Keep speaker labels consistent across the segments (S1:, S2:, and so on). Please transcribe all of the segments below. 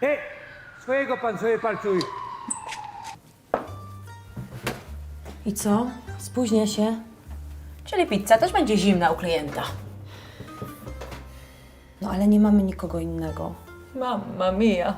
S1: Ty, swojego pan sobie palcuj.
S2: I co? Spóźnia się?
S3: Czyli pizza też będzie zimna u klienta.
S2: No ale nie mamy nikogo innego.
S3: Mamma mia.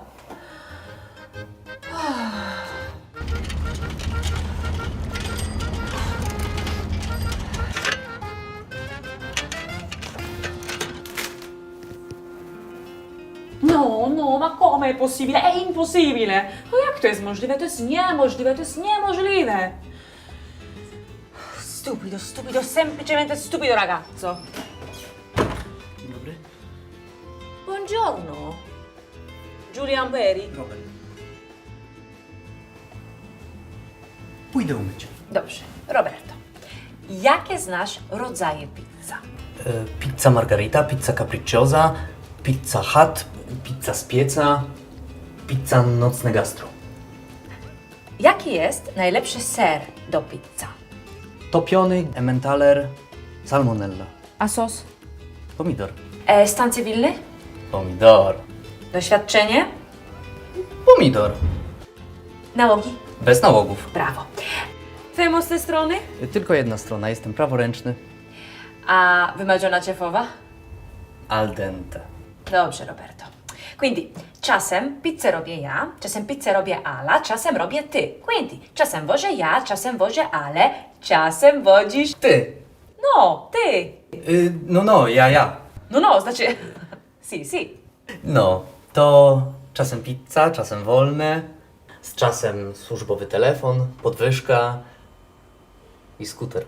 S3: No, no, ma come è possibile? È impossibile! No jak to jest możliwe? To jest niemożliwe, to jest niemożliwe! Stupido, stupido, semplicemente stupido ragazzo.
S4: Dobry.
S3: Buongiorno. Giulian Peri.
S4: Robert. Pójdę umyć.
S3: Dobrze, Roberto. Jakie znasz rodzaje pizza?
S4: E, pizza margarita, pizza capricciosa, pizza hut, pizza z pieca, pizza nocne gastro.
S3: Jaki jest najlepszy ser do pizza?
S4: Topiony, emmentaler, salmonella.
S3: A sos?
S4: Pomidor.
S3: E, stan cywilny?
S4: Pomidor.
S3: Doświadczenie?
S4: Pomidor.
S3: Nałogi?
S4: Bez nałogów.
S3: Brawo. Twoje mocne strony?
S4: Tylko jedna strona, jestem praworęczny.
S3: A wymarzona cefowa?
S4: Al dente.
S3: Dobrze, Roberto. Quindi, czasem pizzę robię ja, czasem pizzę robię Ala, czasem robię ty. Quindi, czasem wożę ja, czasem wożę Ale, czasem wodzisz...
S4: Ty.
S3: No, ty.
S4: Y, no, no, ja, ja.
S3: No, no, znaczy... si, si.
S4: No, to czasem pizza, czasem wolne, z czasem służbowy telefon, podwyżka i skuter.